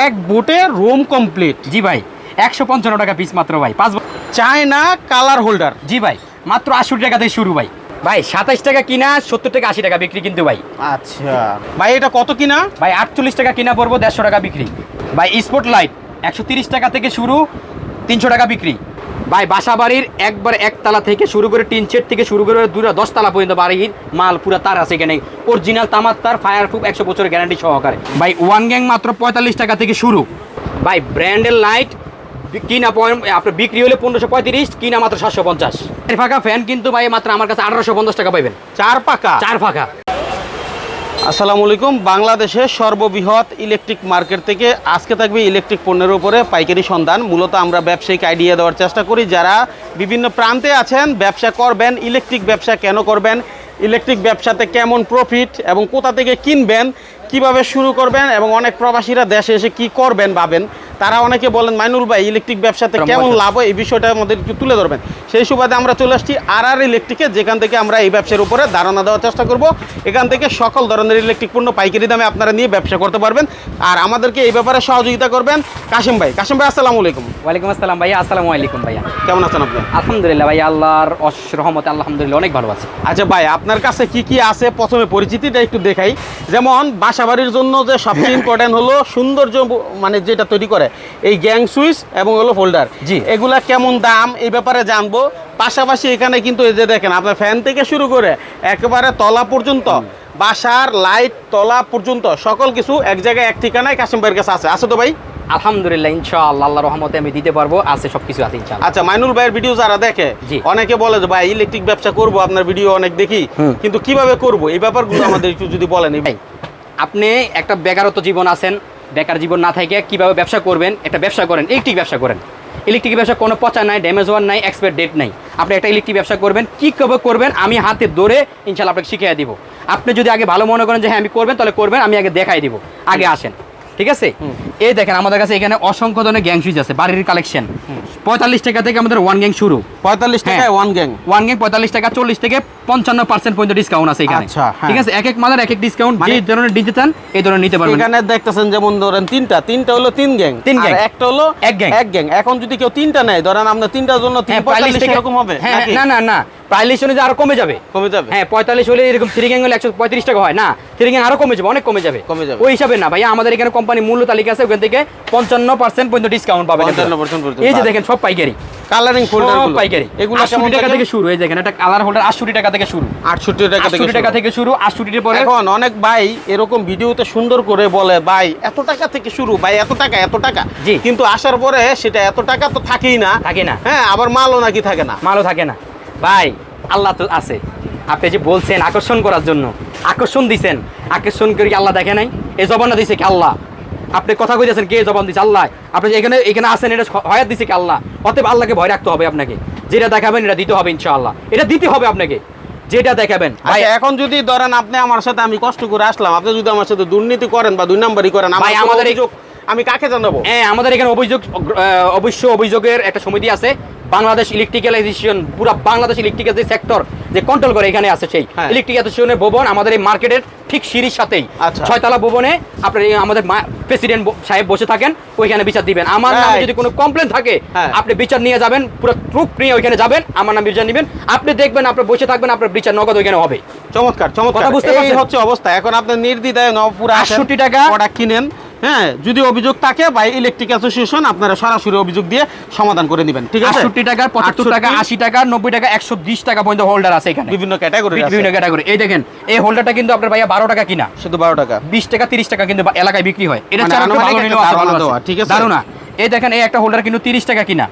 এক বোটে Rome complete. জি ভাই একশো পঞ্চান্ন টাকা পিস মাত্র ভাই পাঁচ চায়না কালার হোল্ডার। জি ভাই মাত্র আশি টাকা থেকে শুরু ভাই। ভাই সাতাশ টাকা কিনা সত্তর টাকা আশি টাকা বিক্রি কিন্তু ভাই। আচ্ছা। ভাই এটা কত কিনা? ভাই আটচল্লিশ টাকা কিনা পড়ব দেড়শো টাকা বিক্রি। ভাই স্পট লাইট একশো তিরিশ টাকা থেকে শুরু তিনশো টাকা বিক্রি। ভাই বাসা বাড়ির একবার একতলা থেকে শুরু করে টিন সেট থেকে শুরু করে দুটা দশতলা পর্যন্ত বাড়ির মাল পুরো তার আছে এখানে। অরিজিনাল তামার তার ফায়ার প্রুফ একশো বছরের গ্যারান্টি সহকারে। ভাই ওয়ান গ্যাং মাত্র পঁয়তাল্লিশ টাকা থেকে শুরু। ভাই ব্র্যান্ডের লাইট কিনা আপনার বিক্রি হলে পনেরোশো পঁয়ত্রিশ কিনা মাত্র সাতশো পঞ্চাশ। ফাঁকা ফ্যান কিন্তু ভাই মাত্র আমার কাছে আঠারোশো পঞ্চাশ টাকা পাইবেন। চার পাকা চার ফাঁকা। আসসালামু আলাইকুম। বাংলাদেশের সর্ববৃহৎ ইলেকট্রিক মার্কেট থেকে আজকে থাকবে ইলেকট্রিক পণ্যের উপরে পাইকারি সন্ধান। মূলত আমরা ব্যবসায়িক আইডিয়া দেওয়ার চেষ্টা করি। যারা বিভিন্ন প্রান্তে আছেন, ব্যবসা করবেন, ইলেকট্রিক ব্যবসা কেন করবেন, ইলেকট্রিক ব্যবসাতে কেমন প্রফিট এবং কোথা থেকে কিনবেন, কীভাবে শুরু করবেন এবং অনেক প্রবাসীরা দেশে এসে কি করবেন ভাবেন তারা অনেকে বলেন মাইনুল ভাই ইলেকট্রিক ব্যবসাতে কেমন লাভ হয়? এই বিষয়টা আমাদের একটু তুলে ধরবেন। সেই সুবাদে আমরা চলে আসছি আর আর ইলেকট্রিকে যেখান থেকে আমরা এই ব্যবসার উপরে ধারণা দেওয়ার চেষ্টা করব। এখান থেকে সকল ধরনের ইলেকট্রিক পণ্য পাইকারি দামে আপনারা নিয়ে ব্যবসা করতে পারবেন। আর আমাদেরকে এই ব্যাপারে সহযোগিতা করবেন কাশিম ভাই। কাশিম ভাই আসসালামু আলাইকুম। ওয়ালাইকুম আসসালাম ভাইয়া। আসসালামু আলাইকুম ভাইয়া। কেমন আছেন আপনি? আলহামদুলিল্লাহ ভাই আল্লাহর রহমতে আলহামদুলিল্লাহ অনেক ভালো আছে। আচ্ছা ভাই আপনার কাছে কি কি আছে? প্রথমে পরিচিতিটা একটু দেখাই। যেমন বাসাবাড়ির জন্য যে সবচেয়ে ইম্পর্টেন্ট হলো সৌন্দর্য মানে যেটা তৈরি করে এই গ্যাং সুইচ এবং হলো ফোল্ডার। জি। এগুলা কেমন দাম এই ব্যাপারে জানব। পাশাপাশি এখানে কিন্তু এই যে দেখেন আপনার ফ্যান থেকে শুরু করে একেবারে তলা পর্যন্ত বাসার লাইট তলা পর্যন্ত সকল কিছু এক জায়গায় এক ঠিকানায় কাশিম ভাইয়ের কাছে আছে। আছে তো ভাই? আলহামদুলিল্লাহ ইনশাআল্লাহ আল্লাহর রহমতে আমি দিতে পারব। আছে সবকিছু আছে ইনশাআল্লাহ। আচ্ছা মাইনুল ভাইয়ের ভিডিও যারা দেখে। অনেকে বলে যে ভাই ইলেকট্রিক ব্যবসা করব আপনার ভিডিও অনেক দেখি। কিন্তু কীভাবে করব? এই ব্যাপারগুলো আমাদের একটু যদি বলেন। ভাই আপনি একটা বেকারত্ব জীবন আছেন বেকার জীবন না থাকে কীভাবে ব্যবসা করবেন, একটা ব্যবসা করেন, ইলেকট্রিক ব্যবসা করেন। ইলেকট্রিক ব্যবসা কোনো পচা নাই ড্যামেজ হওয়ার নাই এক্সপায়ার ডেট নাই। আপনি একটা ইলেকট্রিক ব্যবসা করবেন, কী কবে করবেন, আমি হাতে ধরে ইনশাল্লাহ আপনাকে শিখিয়ে দিব। আপনি যদি আগে ভালো মনে করেন যে হ্যাঁ আমি করবেন, তাহলে করবেন, আমি আগে দেখাই দিব। আগে আসেন। ঠিক আছে? এই দেখেন আমাদের কাছে এখানে অসংখ্য ধরনের গ্যাং সুইচ আছে বাড়ির কালেকশন পঁয়তাল্লিশ টাকা থেকে আমাদের ওয়ান গ্যাং শুরু। পঁয়তাল্লিশ হ্যাঁ। ওয়ান গ্যাং ওয়ান গ্যাং পঁয়তাল্লিশ টাকা চল্লিশ থেকে পঞ্চান্ন পার্সেন্ট পর্যন্ত ডিসকাউন্ট আছে এখানে। আচ্ছা, হ্যাঁ। ঠিক আছে? এক এক মালের এক এক ডিসকাউন্ট যে ধরনের দিতে চান এই ধরনের নিতে পারবেন। এখানে দেখতেছেন যেমন ধরেন তিনটা তিনটা হলো তিন গ্যাং তিন গ্যাং একটা হলো এক gang। এক গ্যাং এখন যদি কেউ তিনটা নেয় ধরেন আপনার তিনটার জন্য তিন হ্যাঁ পঁয়তাল্লিশ পঁয়তাল্লিশ এরকম হবে হ্যাঁ না না না। পঁয়তাল্লিশ অনুযায়ী আরও কমে যাবে। কমে যাবে। হ্যাঁ পঁয়তাল্লিশ হলে এরকম থ্রি গ্যাং হলে একশো পঁয়ত্রিশ টাকা হয়। না থ্রি গ্যাং আরও কমে যাবে অনেক কমে যাবে। কমে যাবে। ওই হিসাবে না ভাইয়া আমাদের এখানে কোম্পানি মূল্য তালিকা আছে ওখান থেকে পঞ্চান্ন পার্সেন্ট পর্যন্ত ডিসকাউন্ট পাবেন এই যে দেখেন সব পাইকারি। কালারিং ফোল্ডার সব পাইকারি। এগুলো আটষট্টি কেমন টাকা থেকে? শুরু এই দেখেন একটা কালার হোল্ডার আটষট্টি টাকা থেকে শুরু। 68 টাকা থেকে আটষট্টি টাকা থেকে শুরু আটষট্টির পরে এখন অনেক ভাই এরকম ভিডিওতে সুন্দর করে বলে ভাই এত টাকা থেকে শুরু ভাই এত টাকা এত টাকা। কিন্তু আসার পরে সেটা এত টাকা তো থাকেই না। থাকে না। হ্যাঁ আবার মালও নাকি থাকে না। মালও থাকে না। ভাই আল্লাহ তো আছে। আপনি যে বলছেন আকর্ষণ করার জন্য আকর্ষণ দিছেন আকর্ষণ করে আল্লাহ দেখে নাই? এই জবানটা দিছে কি আল্লাহ? আপনি কথা কইতেছেন কে জবান দিছে? আল্লাহ। আপনি যে এখানে এখানে আসেন এটা হয়াত দিছে কি আল্লাহ? অতএব আল্লাহকে ভয় রাখতে হবে আপনাকে। যেটা দেখাবেন এটা দিতে হবে ইনশাআল্লাহ। এটা দিতে হবে আপনাকে। যেটা দেখাবেন ভাই আচ্ছা এখন যদি ধরেন আপনি আমার সাথে আমি কষ্ট করে আসলাম আপনি যদি আমার সাথে দুর্নীতি করেন বা দুই নাম্বারই করেন ভাই, আমাদের আমি কাকে জানাব? হ্যাঁ আমাদের এখানে অভিযোগ অবশ্য অভিযোগের একটা সমিতি আছে। বাংলাদেশ ইলেকট্রিক্যালাইজেশন পুরো বাংলাদেশ ইলেকট্রিক্যাল যে সেক্টর যে কন্ট্রোল করে এখানে আছে সেই। ইলেকট্রিক্যালাইজেশনের ভবন আমাদের এই মার্কেটের ঠিক সিঁড়ির সাথেই আচ্ছা। ছয়তলা ভবনে আপনার আমাদের প্রেসিডেন্ট সাহেব বসে থাকেন ওইখানে বিচার দিবেন আমার নামে যদি কোনো কমপ্লেন থাকে হ্যাঁ। আপনি বিচার নিয়ে যাবেন পুরো প্রুফ নিয়ে ওইখানে যাবেন আমার নামে বিচার নেবেন আপনি দেখবেন আপনি বসে থাকবেন আপনার বিচার নগদ ওইখানে হবে চমৎকার চমৎকার বুঝতে পারছি হচ্ছে অবস্থা এখন আপনি নির্দ্বিধায় নবপুরা 68 টাকা। প্রোডাক্ট কিনেন হ্যাঁ যদি অভিযোগ থাকে বা ইলেকট্রিক অ্যাসোসিয়েশন আপনারা সরাসরি অভিযোগ দিয়ে সমাধান করে দিবেন ঠিক আছে? আটষট্টি টাকা পঁচাত্তর টাকা 68 আশি টাকা নব্বই টাকা একশো বিশ টাকা পর্যন্ত হোল্ডার আছে এখানে। বিভিন্ন ক্যাটাগরি বিভিন্ন ক্যাটাগরি এই দেখেন এই হোল্ডারটা কিন্তু আপনার ভাইয়া বারো টাকা কিনা। শুধু বারো টাকা। বিশ টাকা তিরিশ টাকা কিন্তু এলাকায় বিক্রি হয়। এটা মানে আছে। ঠিক আছে? ধারণা এই দেখেন এই একটা হোল্ডার কিন্তু তিরিশ টাকা কিনা।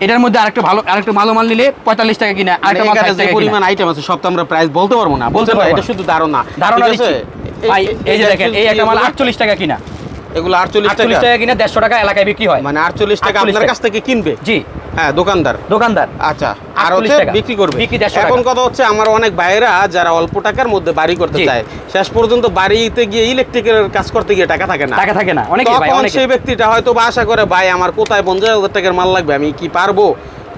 এটার মধ্যে আরেকটা ভালো আরেকটা ভালো মাল নিলে পঁয়তাল্লিশ টাকা কিনা মানে আরেকটা মাল এখানে 60 যে পরিমাণ আইটেম আছে সব তো আমরা প্রাইস বলতে পারব না। বলতে পারব এটা শুধু ধারণা। ধারণা? এই- যে দেখেন এই একটা মাল আটচল্লিশ টাকা কিনা। এগুলো আটচল্লিশ টাকা। কিনা দেড়শো টাকা এলাকায় বিক্রি হয়। মানে আটচল্লিশ টাকা আপনার কাছ থেকে কিনবে? জি। হ্যাঁ দোকানদার। দোকানদার। আচ্ছা আর হচ্ছে বিক্রি করবে। এখন কথা হচ্ছে আমার অনেক ভাইয়েরা যারা অল্প টাকার মধ্যে বাড়ি করতে চায় শেষ পর্যন্ত বাড়িতে গিয়ে ইলেকট্রিকের কাজ করতে গিয়ে টাকা থাকে না। টাকা থাকে না। অনেকে তখন সেই ব্যক্তিটা হয়তো বা আশা করে ভাই আমার কোথায় পঞ্চাশ হাজার টাকার মাল লাগবে? আমি কি পারব?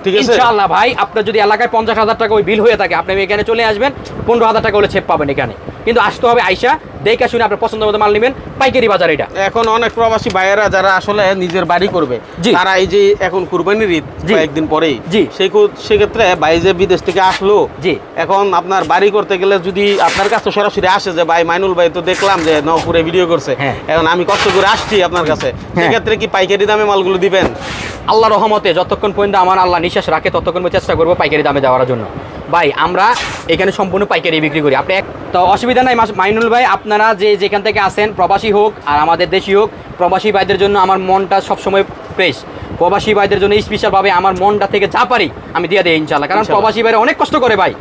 ঠিক আছে? ইনশাআল্লাহ ভাই আপনার যদি এলাকায় পঞ্চাশ হাজার টাকা ওই বিল হয়ে থাকে আপনি এখানে চলে আসবেন পনেরো হাজার টাকা হলে ছেপ পাবেন এখানে। কিন্তু আসতে হবে আইসা দেখে শুনে আপনার পছন্দ মতো মাল নেবেন পাইকারি বাজার এটা এখন অনেক প্রবাসী ভাইয়েরা যারা আসলে নিজের বাড়ি করবে তারা এই যে এখন কুরবানির ঈদ জি। কয়েকদিন পরেই জি। সেই সেক্ষেত্রে ভাই যে বিদেশ থেকে আসলো জি। এখন আপনার বাড়ি করতে গেলে যদি আপনার কাছে সরাসরি আসে যে ভাই মাইনুল ভাই তো দেখলাম যে নপুরে ভিডিও করছে হ্যাঁ। এখন আমি কষ্ট করে আসছি আপনার কাছে হ্যাঁ। সেক্ষেত্রে কি পাইকারি দামে মালগুলো দিবেন আল্লাহ রহমতে যতক্ষণ পর্যন্ত আমার আল্লাহ নিঃশ্বাস রাখে ততক্ষণ চেষ্টা করব পাইকারি দামে দেওয়ার জন্য ভাই আমরা এখানে সম্পূর্ণ পাইকারি বিক্রি করি। আপনি এক তো অসুবিধা নাই মাইনুল ভাই আপনারা যে যেখান থেকে আসেন প্রবাসী হোক আর আমাদের দেশি হোক প্রবাসী ভাইদের জন্য আমার মনটা সবসময় ফ্রেশ প্রবাসী ভাইদের জন্য স্পেশালভাবে আমার মনটা থেকে যা পারি আমি দিয়ে দিই ইনশাল্লাহ কারণ প্রবাসী ভাইরা অনেক কষ্ট করে ভাই।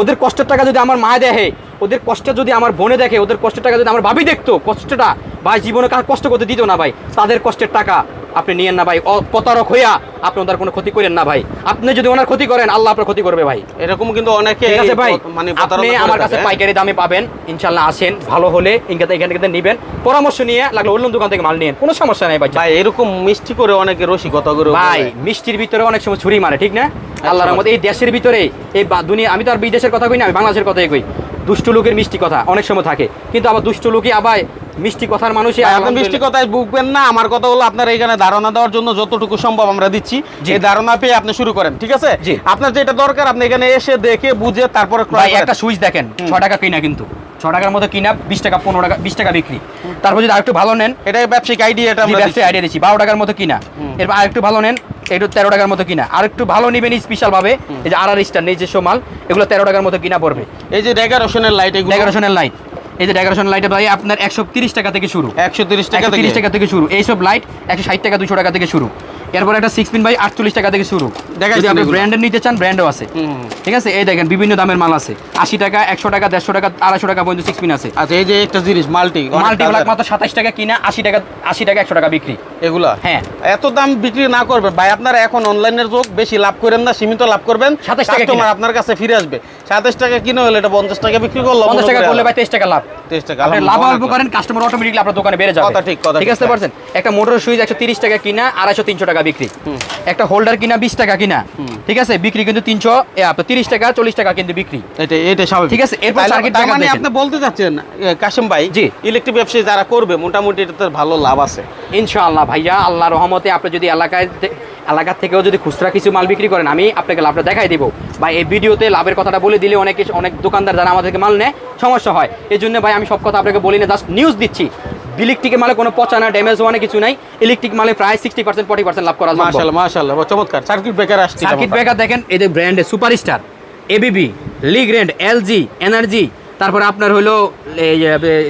ওদের কষ্টের টাকা যদি আমার মা দেখে ওদের কষ্ট যদি আমার বোনে দেখে ওদের কষ্টের টাকা যদি আমার ভাবি দেখতো কষ্টটা ভাই জীবনে কার কষ্ট করতে দিত না ভাই। তাদের কষ্টের টাকা আপনি নিয়েন না ভাই। প্রতারক হইয়া আপনি ওদের কোনো ক্ষতি করেন না ভাই। আপনি যদি ওনার ক্ষতি করেন আল্লাহ আপনার ক্ষতি করবে ভাই। এরকম কিন্তু অনেকে ঠিক আছে ভাই মানে আপনি আমার কাছে হ্যাঁ? পাইকারি দামে পাবেন। ইনশাল্লাহ আসেন ভালো হলে ইনকাতে এখান থেকে নিবেন। পরামর্শ নিয়ে লাগলে অন্য দোকান থেকে মাল নিয়েন। কোনো সমস্যা নেই ভাই। ভাই এরকম মিষ্টি করে অনেকে রসিকতা করে ভাই মিষ্টির ভিতরে অনেক সময় ছুরি মারে ঠিক না? আল্লাহর রহমতে এই দেশের ভিতরে এই দুনিয়া আমি তো আর বিদেশের কথা কই না আমি বাংলাদেশের কথাই কই। দুষ্ট লোকের মিষ্টি কথা অনেক সময় থাকে। কিন্তু আবার দুষ্ট লোকই আবার মিষ্টি কথার মানুষই আপনি মিষ্টি কথায় বুকবেন না। আমার কথা হলো আপনার এখানে ধারণা দেওয়ার জন্য যতটুকু সম্ভব আমরা দিচ্ছি। যে ধারণা পেয়ে আপনি শুরু করেন ঠিক আছে। আপনার যেটা দরকার আপনি এখানে এসে দেখে বুঝে তারপরে একটা সুইচ দেখেন ছ টাকা কিনা কিন্তু। ছ টাকার মধ্যে কিনা বিশ টাকা পনেরো টাকা বিশ টাকা বিক্রি। তারপর যদি আরেকটু ভালো নেন এটা ব্যবসায়িক আইডিয়া এটা জি, আমরা আইডিয়া দিচ্ছি। বারো টাকার মতো কিনা। এরপর আরেকটু ভালো নেন একটু তেরো টাকার মতো কিনা। আর একটু ভালো নেবেন স্পেশাল ভাবে এই যে আর আর স্টার নিজস্ব মাল এগুলো তেরো টাকার মতো কিনা পড়বে। এই যে ডেকারেশনের লাইট এগুলো ডেকোরেশনের লাইট এই যে ডেকোরেশন লাইটে ভাই আপনার একশো তিরিশ টাকা থেকে শুরু। একশো তিরিশ টাকা তিরিশ টাকা থেকে শুরু। এইসব লাইট একশো ষাট টাকা দুশো টাকা থেকে শুরু। এরপর একটা সিক্স পিন ভাই আটচল্লিশ টাকা থেকে শুরু। দেখাইছেন যদি আপনি ব্র্যান্ডের নিতে চান ব্র্যান্ডও আছে। ঠিক আছে? এই দেখেন বিভিন্ন দামের মাল আছে। আশি টাকা একশো টাকা দেড়শো টাকা আড়াইশো টাকা পর্যন্ত সিক্স পিন আছে। আচ্ছা এই যে একটা জিনিস মাল্টি মাল্টি মাত্র সাতাশ টাকা কিনা আশি টাকা আশি টাকা একশো টাকা বিক্রি। এগুলা? হ্যাঁ। এত দাম বিক্রি না করবে। ভাই আপনারা এখন অনলাইনের যোগ বেশি লাভ করেন না সীমিত লাভ করবেন। 27 টাকা আপনার কাছে ফিরে আসবে। সাতাশ টাকা কিনে হলে এটা পঞ্চাশ টাকা বিক্রি করল পঞ্চাশ টাকা করলে ভাই তেইশ টাকা লাভ। তেইশ টাকা আপনি লাভ অল্প করেন কাস্টমার অটোমেটিকলি আপনার দোকানে বেড়ে যাবে। কথা ঠিক, কথা ঠিক আছে হ্যাঁ। পারছেন? একটা মোটর সুইচ একশো তিরিশ টাকা কিনা আড়াইশো তিনশো টাকা বিক্রি। একটা হোল্ডার কিনা বিশ টাকা কিনা। ঠিক আছে? বিক্রি কিন্তু তিনশো তিরিশ টাকা চল্লিশ টাকা কিন্তু বিক্রি। এটা এটা স্বাভাবিক। ঠিক আছে, এরপর তার মানে আপনি বলতে চাচ্ছেন কাশিম ভাই জি। ইলেকট্রিক ব্যবসায়ী যারা করবে মোটামুটি এটাতে ভালো লাভ আছে। ইনশাআল্লাহ ভাইয়া আল্লাহ রহমতে আপনি যদি এলাকায় এলাকা থেকেও যদি খুচরা কিছু মাল বিক্রি করেন আমি আপনাকে লাভটা দেখাই দেবো। বা এই ভিডিওতে লাভের কথাটা বলে দিলে অনেকে অনেক দোকানদার যারা আমাদেরকে মাল নেয় সমস্যা হয়। এই জন্য ভাই আমি সব কথা আপনাকে বলি না জাস্ট নিউজ দিচ্ছি। ইলেকট্রিকের মালে কোনো পচা না ড্যামেজ হওয়া না কিছু নাই। ইলেকট্রিক মালে প্রায় সিক্সটি পার্সেন্ট ফর্টি পার্সেন্ট লাভ করা সম্ভব। মাশাআল্লাহ মাশাআল্লাহ চমৎকার। সার্কিট ব্রেকার আসছে সার্কিট ব্রেকার দেখেন এই যে ব্র্যান্ডে superstar ABB Legrand LG energy তারপরে আপনার হলো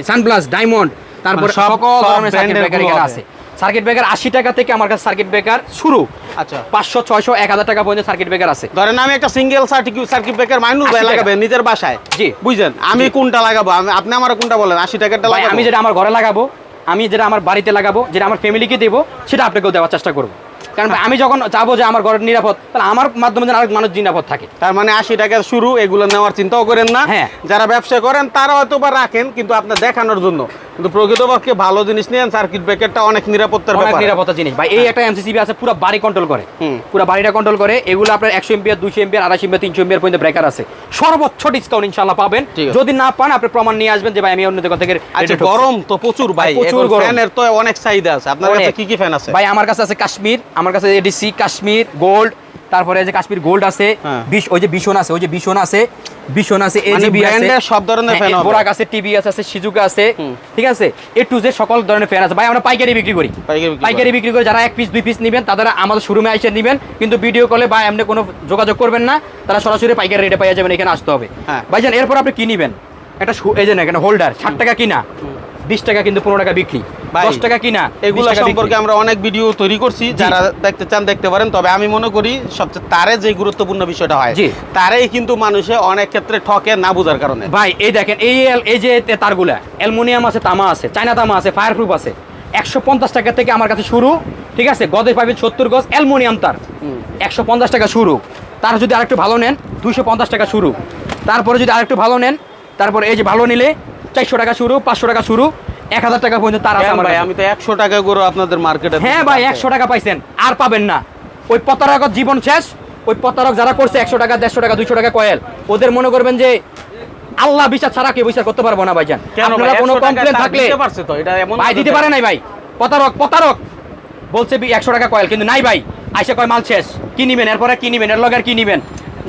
সানপ্লাস ডায়মন্ড তারপর সকল ধরনের সার্কিট ব্রেকার এখানে আছে। সার্কিট ব্রেকার আশি টাকা থেকে আমার কাছে সার্কিট ব্রেকার শুরু। আচ্ছা। পাঁচশো ছয়শো এক হাজার টাকা পর্যন্ত সার্কিট ব্রেকার আছে। ধরেন আমি একটা single circuit circuit breaker Mainul ভাই 80 লাগাবেন নিজের বাসায়। জি। বুঝলেন আমি কোনটা লাগাবো? আমি আপনি আমার কোনটা বলেন? আশি টাকাটা লাগাবো? আমি যেটা আমার ঘরে লাগাবো আমি যেটা আমার বাড়িতে লাগাবো যেটা আমার ফ্যামিলিকে দেবো সেটা আপনাকেও দেওয়ার চেষ্টা করব। কারণ আমি যখন যাব যে আমার ঘরের নিরাপদ তাহলে আমার মাধ্যমে যেন আরেক মানুষ নিরাপদ থাকে। তার মানে আশি টাকা শুরু এগুলো নেওয়ার চিন্তাও করেন না। হ্যাঁ। যারা ব্যবসা করেন তারা হয়তো বা রাখেন কিন্তু আপনার দেখানোর জন্য। কিন্তু প্রকৃতপক্ষে ভালো জিনিস নিয়েন সার্কিট ব্রেকারটা অনেক নিরাপত্তার অনেক নিরাপত্তা জিনিস। ভাই এই একটা এমসিসিবি আছে পুরো বাড়ি কন্ট্রোল করে। পুরো বাড়িটা কন্ট্রোল করে। এগুলো আপনার একশো এমপিয়ার দুশো এমপিয়ার আড়াইশো এমপিয়ার তিনশো এমপিয়ার পর্যন্ত ব্রেকার আছে। সর্বোচ্চ ডিসকাউন্ট ইনশাল্লাহ পাবেন। যদি না পান আপনি প্রমাণ নিয়ে আসবেন যে ভাই আমি অন্য দোকান থেকে আচ্ছা। গরম তো প্রচুর ভাই। প্রচুর প্রচুর গরম। ফ্যানের তো অনেক চাহিদা আছে। আপনার কাছে কি কি ফ্যান আছে? ভাই আমার কাছে আছে কাশ্মীর আমার কাছে এডিসি কাশ্মীর গোল্ড তারপরে যে কাশ্মীর গোল্ড আছে হ্যাঁ। বিশ ওই যে বিশন আছে ওই যে বিশন আছে বিশন আছে মানে এজিবি আছে। সব ধরনের fan হবে। বোরাক আছে টিভিএস আছে সিজুকা আছে ঠিক আছে? এ টু জেড সকল ধরনের ফ্যান আছে। ভাই আমরা পাইকারি বিক্রি করি। পাইকারি বিক্রি করে যারা এক পিস দুই পিস নেবেন তারা আমাদের শোরুমে এসে নেবেন। কিন্তু ভিডিও কলে বা এমনি কোনো যোগাযোগ করবেন না। তারা সরাসরি পাইকারি রেটে পাইয়া যাবেন এখানে আসতে হবে। হ্যাঁ। ভাইজান এরপর আপনি কি নেবেন? একটা এই যে না এখানে হোল্ডার ষাট টাকা কিনা বিশ টাকা কিন্তু পনেরো টাকা বিক্রি। ভাই, দশ টাকা কিনা এগুলো সম্পর্কে আমরা অনেক ভিডিও তৈরি করছি যারা দেখতে চান দেখতে পারেন। তবে আমি মনে করি সবচেয়ে তারে যে গুরুত্বপূর্ণ বিষয়টা হয় তারাই কিন্তু মানুষে অনেক ক্ষেত্রে ঠকে না বোঝার কারণে। ভাই এই দেখেন এই এই যে তারগুলা অ্যালুমিনিয়াম আছে তামা আছে চায়না তামা আছে ফায়ার প্রুফ আছে। একশো পঞ্চাশ টাকা থেকে আমার কাছে শুরু ঠিক আছে? গদে পাবেন সত্তর গজ অ্যালুমিনিয়াম তার। একশো পঞ্চাশ টাকা শুরু। তার যদি আরেকটু ভালো নেন দুইশো পঞ্চাশ টাকা শুরু। তারপরে যদি আরেকটু ভালো নেন তারপরে এই যে ভালো নিলে চারশো টাকা শুরু পাঁচশো টাকা শুরু। এক হাজার টাকা পর্যন্ত তার আছে আমার ভাই? আমি তো একশো টাকা করে আপনাদের মার্কেটে হ্যাঁ ভাই একশো টাকা পাইছেন আর পাবেন না। ওই প্রতারক জীবন শেষ ওই প্রতারক যারা করছে একশো টাকা দেড়শো টাকা দুইশো টাকা কয়েল ওদের মনে করবেন যে আল্লাহ বিচার ছাড়া কেউ বিচার করতে পারব না ভাইজান। আপনারা কোনো কমপ্লেন থাকলে ভাই দিতে পারে। নাই ভাই। প্রতারক প্রতারক। বলছে একশো টাকা কয়েল কিন্তু নাই ভাই। আইসা কয় মাল শেষ। কি নিবেন? এরপরে কি নিবেন? এর লগে আর কি নিবেন?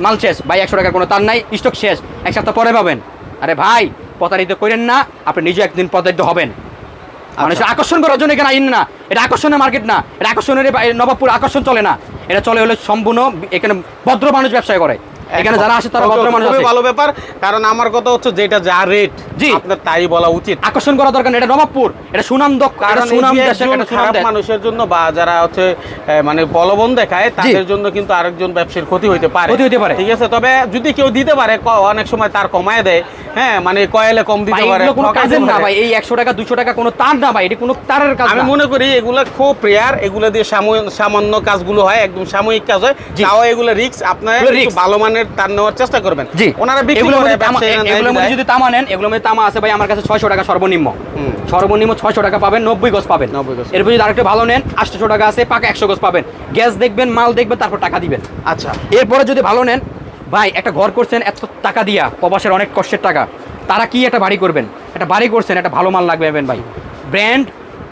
মাল শেষ। ভাই একশো টাকার কোনো তার নাই। স্টক শেষ। এক সপ্তাহ পরে পাবেন। আরে ভাই প্রতারিত করেন না আপনি নিজে একদিন প্রতারিত হবেন। আচ্ছা। মানুষের আকর্ষণ করার জন্য এখানে আইন না। এটা আকর্ষণের মার্কেট না। এটা আকর্ষণের নবাবপুর আকর্ষণ চলে না। এটা চলে হলো সম্পূর্ণ এখানে ভদ্র মানুষ ব্যবসা করে। এখানে যারা আসে তারা ভদ্র মানুষ আছে। ভালো ব্যাপার কারণ আমার কথা হচ্ছে যেটা যা রেট জি। আপনার তাই বলা উচিত। আকর্ষণ করা দরকার এটা নবাবপুর এটা সুনাম দক্ষ কারণ সুনাম মানুষের জন্য বা যারা হচ্ছে মানে বলবন দেখায় তাদের জন্য কিন্তু আরেকজন ব্যবসায়ীর ক্ষতি হইতে পারে। ক্ষতি হইতে পারে। ঠিক আছে? তবে যদি কেউ দিতে পারে অনেক সময় তার কমায় দেয়। হ্যাঁ মানে কয়েলে কম দিতে পারে। কোনো কাজের না ভাই এই একশো টাকা দুশো টাকা কোনো তার না ভাই এটা কোনো তারের কাজ আমি মনে করি এগুলো খুব প্রেয়ার এগুলো দিয়ে সামান্য কাজগুলো হয় একদম সাময়িক কাজ হয়। তাও এগুলো রিস্ক আপনারা এগুলো। ভালো মানের তার নেওয়ার চেষ্টা করবেন। জি। ওনারা মধ্যে বিদায়। যদি তামা নেন এগুলোর মধ্যে তামা আছে ভাই আমার কাছে ছয়শো টাকা সর্বনিম্ন। সর্বনিম্ন ছয়শো টাকা পাবেন নব্বই গজ পাবেন। 90 গজ। এরপর যদি আরেকটু ভালো নেন আটশো টাকা আছে পাকা একশো গজ পাবেন। গ্যাস দেখবেন মাল দেখবেন তারপর টাকা দিবেন। আচ্ছা। এরপরে যদি ভালো নেন ভাই একটা ঘর করছেন এত টাকা দিয়া প্রবাসের অনেক কষ্টের টাকা। তারা কি একটা বাড়ি করবেন? একটা বাড়ি করছেন একটা ভালো মাল লাগবে ভাই। ব্র্যান্ড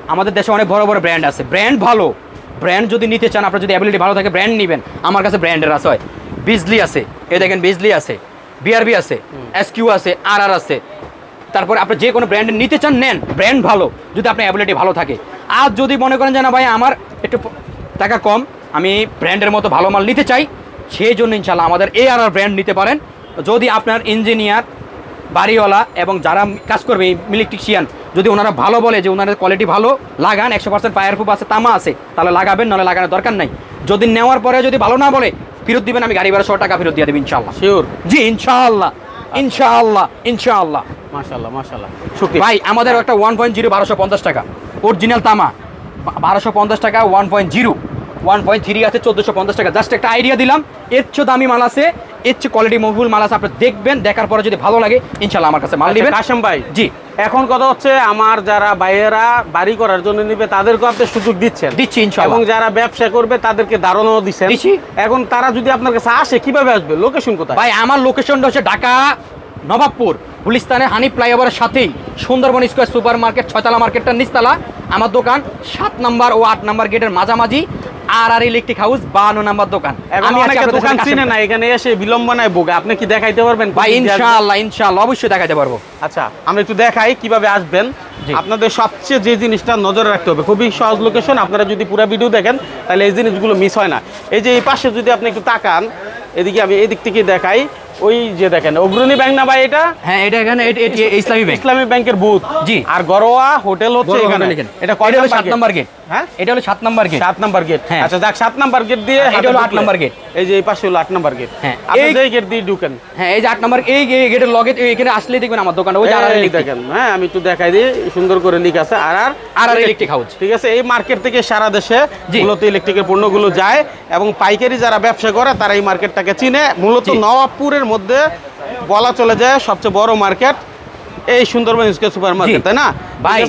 আমাদের দেশে অনেক বড় বড় ব্র্যান্ড আছে। ব্র্যান্ড ভালো। ব্র্যান্ড যদি নিতে চান আপনার যদি অ্যাবিলিটি ভালো থাকে ব্র্যান্ড নেবেন। আমার কাছে ব্র্যান্ডের আছে হয়। বিজলি আছে। এ দেখেন বিজলি আছে। বিআরবি আছে। এসকিউ আছে। আর আর আছে। তারপরে আপনি যে কোনো ব্র্যান্ড নিতে চান নেন। ব্র্যান্ড ভালো। যদি আপনার অ্যাবিলিটি ভালো থাকে। আর যদি মনে করেন যে না ভাই আমার একটু টাকা কম আমি ব্র্যান্ডের মতো ভালো মাল নিতে চাই সেই জন্য ইনশাল্লাহ আমাদের এ আর আর ব্র্যান্ড নিতে পারেন। যদি আপনার ইঞ্জিনিয়ার বাড়িওয়ালা এবং যারা কাজ করবে ইলেকট্রিশিয়ান যদি ওনারা ভালো বলে যে ওনাদের কোয়ালিটি ভালো লাগান একশো পার্সেন্ট পায়ার প্রুফ আছে তামা আছে তাহলে লাগাবেন নাহলে লাগানোর দরকার নাই। যদি নেওয়ার পরে যদি ভালো না বলে ফেরত দিবেন আমি গাড়ি ভাড়া শো টাকা ফেরত দিয়ে দেবেন ইনশাল্লাহ শিওর জি ইনশাল্লাহ ইনশাআল্লাহ ইনশাআল্লাহ। মাশাআল্লাহ মাশাআল্লাহ। শুক্রিয়া। ভাই আমাদের একটা ওয়ান পয়েন্ট জিরো বারোশো পঞ্চাশ টাকা। অরিজিনাল তামা বারোশো পঞ্চাশ টাকা one point zero one point three আছে চোদ্দোশো পঞ্চাশ টাকা। জাস্ট একটা আইডিয়া দিলাম। এর চেয়ে দামি মাল আছে। এর চেয়ে কোয়ালিটি মহবুল মাল আছে আপনি দেখবেন দেখার পরে যদি ভালো লাগে ইনশাল্লাহ আমার কাছে মাল নেবেন। আচ্ছা, কাশেম ভাই জি। এখন কথা হচ্ছে আমার যারা বাইরেরা বাড়ি করার জন্য নিবে তাদেরকে আপনি সুযোগ দিচ্ছেন। দিচ্ছি এবং যারা ব্যবসা করবে তাদেরকে ধারণাও দিচ্ছেন। দিচ্ছি। এখন তারা যদি আপনার কাছে আসে কীভাবে আসবে? লোকেশন কোথায়? ভাই আমার লোকেশনটা হচ্ছে ঢাকা নবাবপুর গুলিস্তানে হানি ফ্লাইওভারের সাথেই। সুন্দরবন স্কোয়ার সুপার মার্কেট ছয়তলা মার্কেটটার নিচতলা। আমার দোকান সাত নাম্বার ও আট নাম্বার গেটের মাঝামাঝি। আর আর ইলেকট্রিক হাউস বান্ন নাম্বার দোকান। আমি অনেকে দোকান চিনে না এখানে এসে বিলম্বনায় ভোগে আপনি কি দেখাইতে পারবেন? ভাই? ইনশাআল্লাহ ইনশাআল্লাহ অবশ্যই দেখাতে পারব। আচ্ছা আমরা একটু দেখাই কীভাবে আসবেন। আপনাদের সবচেয়ে যে জিনিসটা নজরে রাখতে হবে খুবই সহজ লোকেশন আপনারা যদি পুরো ভিডিও দেখেন তাহলে এই জিনিসগুলো মিস হয় না। এই যে এই পাশে যদি আপনি একটু তাকান এদিকে আমি এদিক থেকে দেখাই। ওই যে দেখেন অগ্রণী ব্যাংক না ভাই এটা? হ্যাঁ এটা এখানে ইসলামী ব্যাংক ইসলামী ব্যাংকের বুথ জি। আর গরোয়া হোটেল হচ্ছে এখানে। এটা হলো সাত নাম্বার গেট হ্যাঁ? এটা হলো সাত নাম্বার গেট সাত নাম্বার গেট হ্যাঁ। আচ্ছা যাক নাম্বার গেট দিয়ে এটা হলো আট নাম্বার গেট। এই যে এই পাশে হলো আট নাম্বার গেট হ্যাঁ, আপনি গেট দিয়ে ঢুকেন। হ্যাঁ এই যে আট নাম্বার এই গেটের লগে এখানে আসলেই দেখবেন আমার দোকানটা। ওই যে আর দেখেন হ্যাঁ আমি একটু দেখাই দিই সুন্দর করে লিখ আছে আর আর আর ইলেকট্রিক হাউস ঠিক আছে এই মার্কেট থেকে সারা দেশে। মূলত ইলেকট্রিকের পণ্যগুলো যায় এবং পাইকারি যারা ব্যবসা করে তারা এই মার্কেটটাকে চিনে। মূলত জি। মধ্যে বলা চলে যায় সবচেয়ে বড় মার্কেট এই সুন্দরবন স্কোয়ার সুপার মার্কেট তাই না? ভাই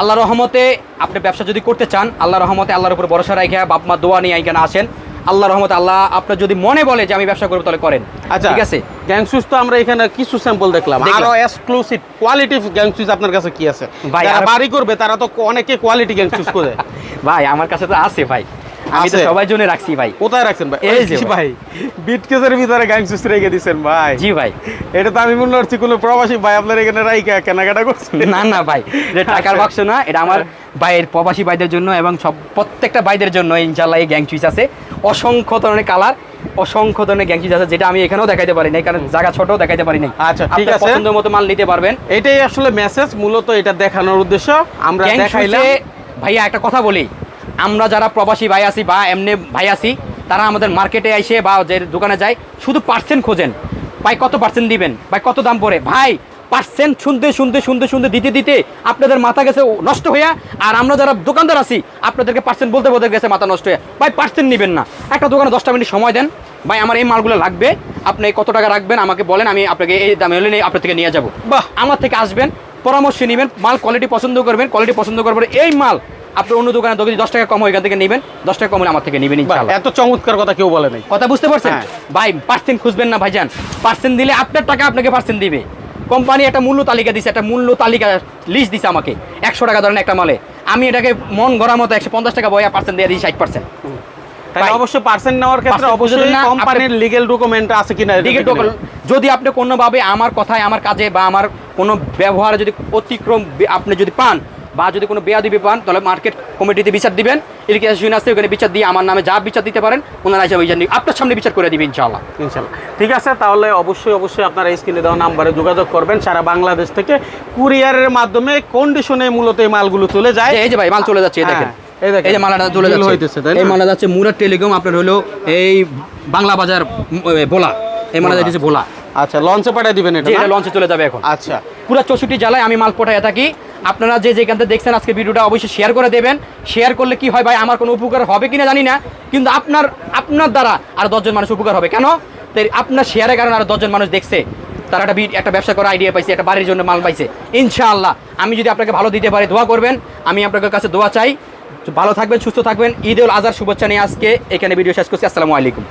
আল্লাহ রহমতে আপনি ব্যবসা যদি করতে চান আল্লাহ রহমতে আল্লাহর উপর ভরসা রাখে বাপ মা দোয়া নিয়ে এখানে আসেন। আল্লাহ রহমতে আল্লাহ আপনার যদি মনে বলে যে আমি ব্যবসা করব তাহলে করেন। আচ্ছা ঠিক আছে? গ্যাংসুস তো আমরা এখানে কিছু স্যাম্পল দেখলাম। আরও এক্সক্লুসিভ কোয়ালিটি গ্যাংসুস আপনার কাছে কি আছে? ভাই, বাড়ি করবে তারা তো অনেকে কোয়ালিটি গ্যাংসুস করে ভাই আমার কাছে তো আছে ভাই। আমি তো? সবাই জন্য রাখছি ভাই। কোথায় রাখছেন ভাই? এই যে ভাই। বিট কেসের ভিতরে গ্যাংসুস রেখে দিছেন ভাই। জি ভাই। এটা তো আমি মনে কোনো প্রবাসী ভাই আপনার এখানে রাইকা কেনাকাটা করছেন না না ভাই এটা টাকার বাক্স না এটা আমার ভাইয়ের প্রবাসী ভাইদের জন্য এবং সব প্রত্যেকটা ভাইদের জন্য ইনশাল্লাহ এই গ্যাং চুইস আছে। অসংখ্য ধরনের কালার অসংখ্য ধরনের গ্যাং চুইস আছে যেটা আমি এখানেও দেখাইতে পারি নাই কারণ জায়গা ছোট দেখাইতে পারি নাই। আচ্ছা, ঠিক আছে। পছন্দের মতো মাল নিতে পারবেন। এটাই আসলে মেসেজ মূলত এটা দেখানোর উদ্দেশ্য। আমরা গ্যাং দেখাইলাম। ভাইয়া একটা কথা বলি আমরা যারা প্রবাসী ভাই আছি বা এমনি ভাই আছি তারা আমাদের মার্কেটে এসে বা যে দোকানে যায় শুধু পার্সেন্ট খোঁজেন। ভাই কত পার্সেন্ট দিবেন? ভাই কত দাম পড়ে? ভাই পার্সেন্ট শুনতে শুনতে শুনতে শুনতে দিতে দিতে আপনাদের মাথা গেছে নষ্ট হইয়া আর আমরা যারা দোকানদার আছি আপনাদেরকে পার্সেন্ট বলতে বলতে গেছে মাথা নষ্ট হয়ে ভাই পার্সেন্ট নেবেন না। একটা দোকানে দশটা মিনিট সময় দেন। ভাই আমার এই মালগুলো লাগবে। আপনি কত টাকা রাখবেন? আমাকে বলেন আমি আপনাকে এই দামে হলে নিয়ে আপনার থেকে নিয়ে যাব। বাহ। আমার থেকে আসবেন পরামর্শ নেবেন মাল কোয়ালিটি পছন্দ করবেন কোয়ালিটি পছন্দ করবেন এই মাল আপনি অন্য দোকানে দোকানে দশ টাকা কম এখান থেকে নেবেন দশ টাকা কম আমার থেকে নেবেন এত চমৎকার কথা কেউ বলে নাই। কথা বুঝতে পারছেন? হ্যাঁ। ভাই পার্সেন্ট খুঁজবেন না ভাইজান। পার্সেন্ট দিলে আপনার টাকা আপনাকে পার্সেন্ট দিবে। কোম্পানি একটা মূল্য তালিকা দিছে একটা মূল্য তালিকা লিস্ট দিছে আমাকে। একশো টাকা ধরেন একটা মালে। আমি এটাকে মন গড়া মতো একশো পঞ্চাশ টাকা বয়া পার্সেন্ট দিয়ে দিই ষাট পার্সেন্ট তাহলে অবশ্যই পার্সেন্ট নেওয়ার ক্ষেত্রে অবশ্যই কোম্পানির লিগেল ডকুমেন্ট আছে কিনা এটা টিকিট দেখে নেবেন। যদি আপনি কোনোভাবে আমার কথায় আমার কাজে বা আমার কোনো ব্যবহারে যদি অতিক্রম আপনি যদি পান বা যদি কোনো বেয়াদিবি পান তাহলে মার্কেট কমিটিতে বিচার দিবেন। ইরিগেশন আছে ওখানে বিচার দিয়ে আমার নামে যা বিচার দিতে পারেন ওনারা এসে বিচার আপনার সামনে বিচার করে দিবে ইনশাআল্লাহ। ইনশাল্লাহ ঠিক আছে তাহলে অবশ্যই অবশ্যই আপনারা স্ক্রিনে দেওয়া নাম্বারে যোগাযোগ করবেন। সারা বাংলাদেশ থেকে কুরিয়ারের মাধ্যমে কন্ডিশনে মূলত এই মালগুলো চলে যায়। এই যে ভাই মাল চলে যাচ্ছে এই দেখেন। হ্যাঁ, এই যে মালাটা চলে যাচ্ছে? এই মালা যাচ্ছে মুরাদ টেলিকম আপনার হলো এই বাংলা বাজার ভোলা। এই মালা। যাচ্ছে ভোলা। আচ্ছা লঞ্চে পাঠিয়ে দিবেন এটা? লঞ্চে চলে যাবে এখন। আচ্ছা। পুরো চৌষট্টি জেলায় আমি মাল পটাইয়া থাকি। আপনারা যে যেখান থেকে দেখছেন আজকে ভিডিওটা অবশ্যই শেয়ার করে দেবেন। শেয়ার করলে কি হয় ভাই? আমার কোনো উপকার হবে কিনা জানি না। কিন্তু আপনার আপনার দ্বারা আর দশজন মানুষ উপকার হবে। কেন? তাই আপনার শেয়ারের কারণে আর দশজন মানুষ দেখছে। তারা একটা একটা ব্যবসা করার আইডিয়া পাইছে, একটা বাড়ির জন্য মাল পাইছে। ইনশাআল্লাহ, আমি যদি আপনাকে ভালো দিতে পারি, দোয়া করবেন। আমি আপনাদের কাছে দোয়া চাই। ভালো থাকবেন, সুস্থ থাকবেন। ঈদ উল আজহার শুভেচ্ছা নিয়ে আজকে এখানে ভিডিও শেষ করছি। আসসালামু আলাইকুম।